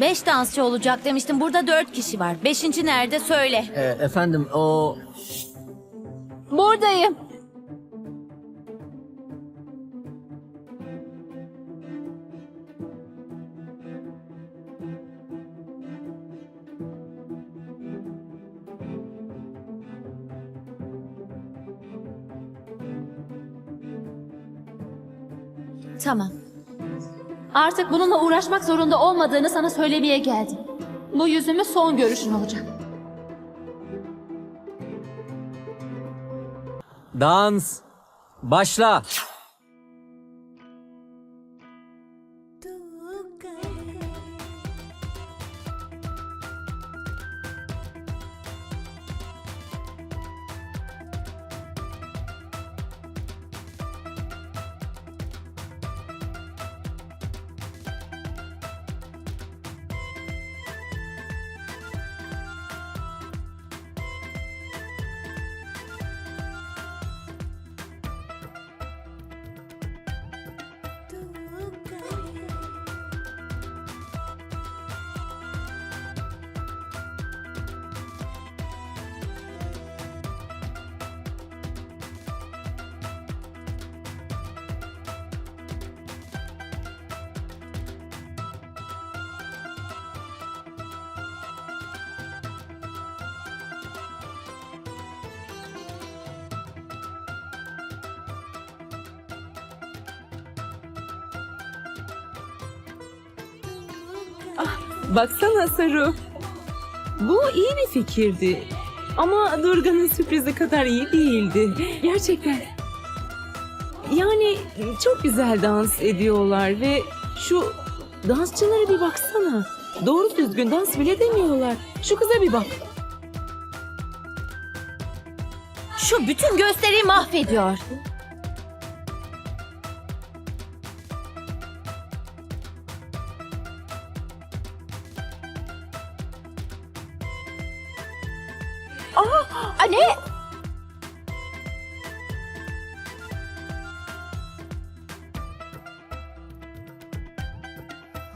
Beş dansçı olacak demiştim. Burada dört kişi var. Beşinci nerede söyle. E, efendim o Buradayım. Tamam. Artık bununla uğraşmak zorunda olmadığını sana söylemeye geldim. Bu yüzümü son görüşün olacak. dans başla. Baksana Saru. Bu iyi bir fikirdi. Ama Durga'nın sürprizi kadar iyi değildi. Gerçekten. Yani çok güzel dans ediyorlar ve şu dansçılara bir baksana. Doğru düzgün dans bile demiyorlar. Şu kıza bir bak. Şu bütün gösteriyi mahvediyor.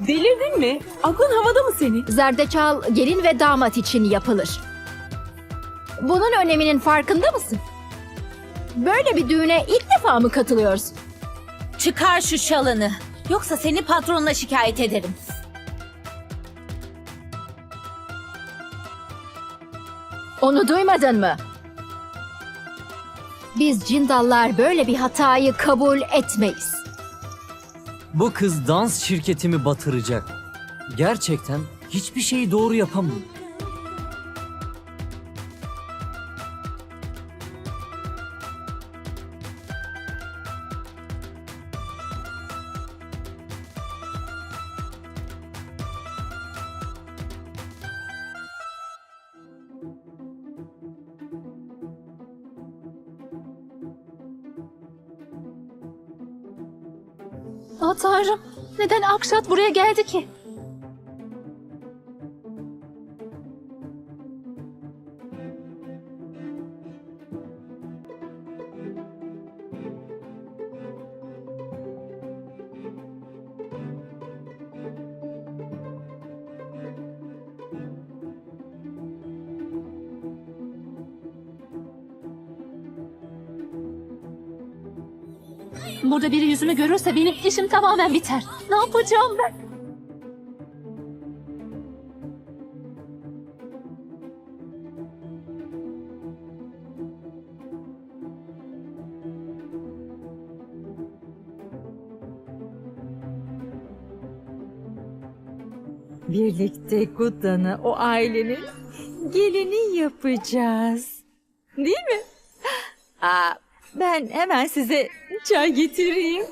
Delirdin mi? Aklın havada mı senin? Zerdeçal gelin ve damat için yapılır. Bunun öneminin farkında mısın? Böyle bir düğüne ilk defa mı katılıyorsun? Çıkar şu şalını. Yoksa seni patronuna şikayet ederim. Onu duymadın mı? Biz cindallar böyle bir hatayı kabul etmeyiz. Bu kız dans şirketimi batıracak. Gerçekten hiçbir şeyi doğru yapamıyor. Aa tanrım, neden Akşat buraya geldi ki? Burada biri yüzümü görürse benim işim tamamen biter. Ne yapacağım ben? Birlikte Gudan'ı o ailenin gelini yapacağız. Değil mi? Aa, ben hemen size çay getireyim.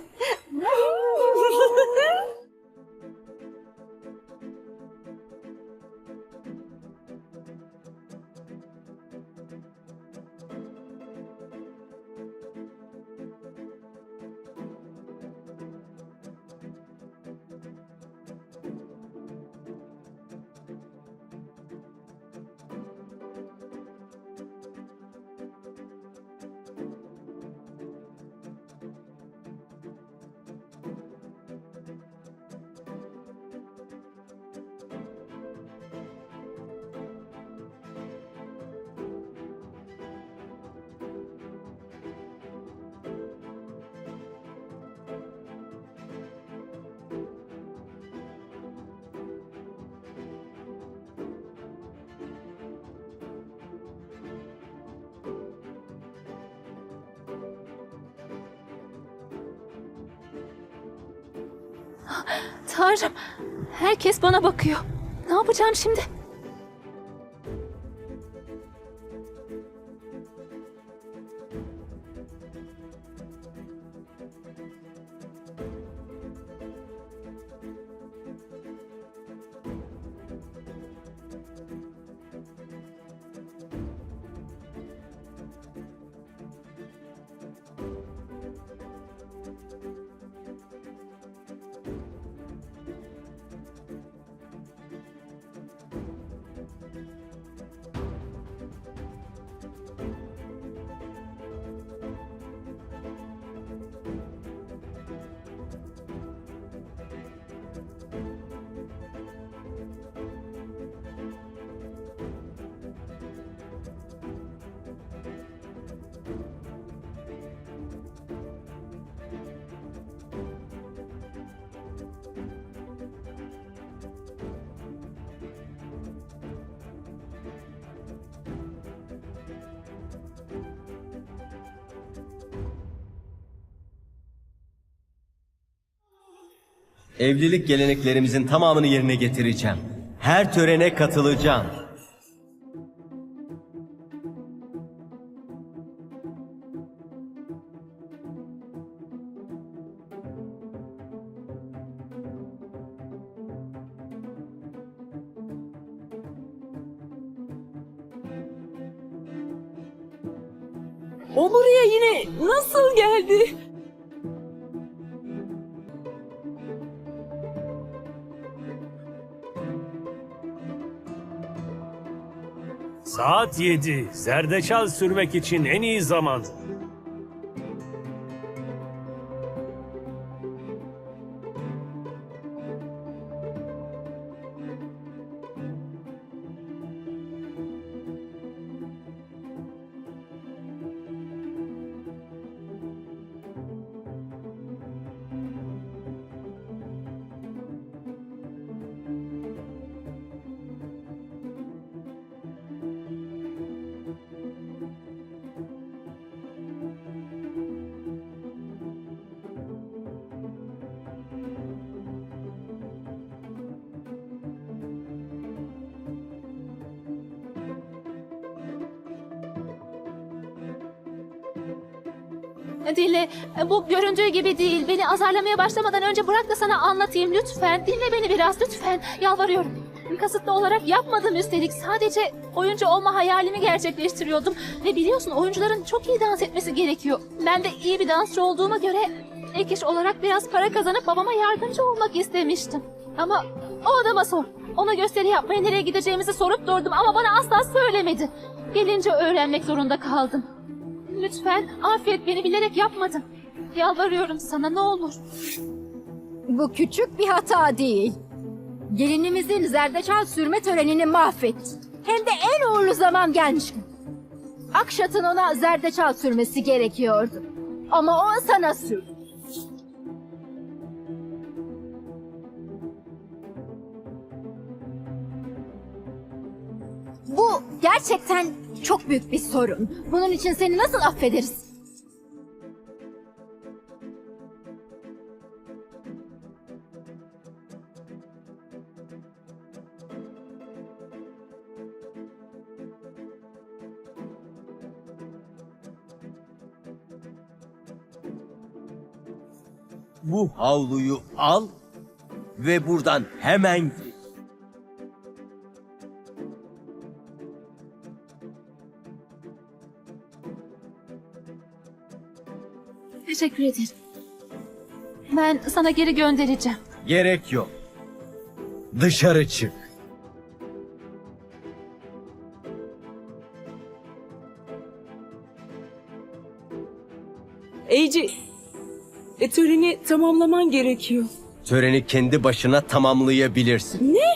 Tanrım, herkes bana bakıyor. Ne yapacağım şimdi? Evlilik geleneklerimizin tamamını yerine getireceğim. Her törene katılacağım. O buraya yine nasıl geldi? Saat 7. Zerdeçal sürmek için en iyi zaman. Dile, bu göründüğü gibi değil. Beni azarlamaya başlamadan önce bırak da sana anlatayım lütfen. Dinle beni biraz lütfen. Yalvarıyorum. Kasıtlı olarak yapmadım üstelik. Sadece oyuncu olma hayalimi gerçekleştiriyordum. Ve biliyorsun oyuncuların çok iyi dans etmesi gerekiyor. Ben de iyi bir dansçı olduğuma göre ek iş olarak biraz para kazanıp babama yardımcı olmak istemiştim. Ama o adama sor. Ona gösteri yapmaya nereye gideceğimizi sorup durdum ama bana asla söylemedi. Gelince öğrenmek zorunda kaldım. Lütfen affet beni bilerek yapmadım. Yalvarıyorum sana ne olur. Bu küçük bir hata değil. Gelinimizin zerdeçal sürme törenini mahvetti. Hem de en uğurlu zaman gelmişken. Akşat'ın ona zerdeçal sürmesi gerekiyordu. Ama o sana sür. Bu gerçekten çok büyük bir sorun. Bunun için seni nasıl affederiz? Bu havluyu al ve buradan hemen Teşekkür ederim. Ben sana geri göndereceğim. Gerek yok. Dışarı çık. Ece, e, töreni tamamlaman gerekiyor. Töreni kendi başına tamamlayabilirsin. Ne?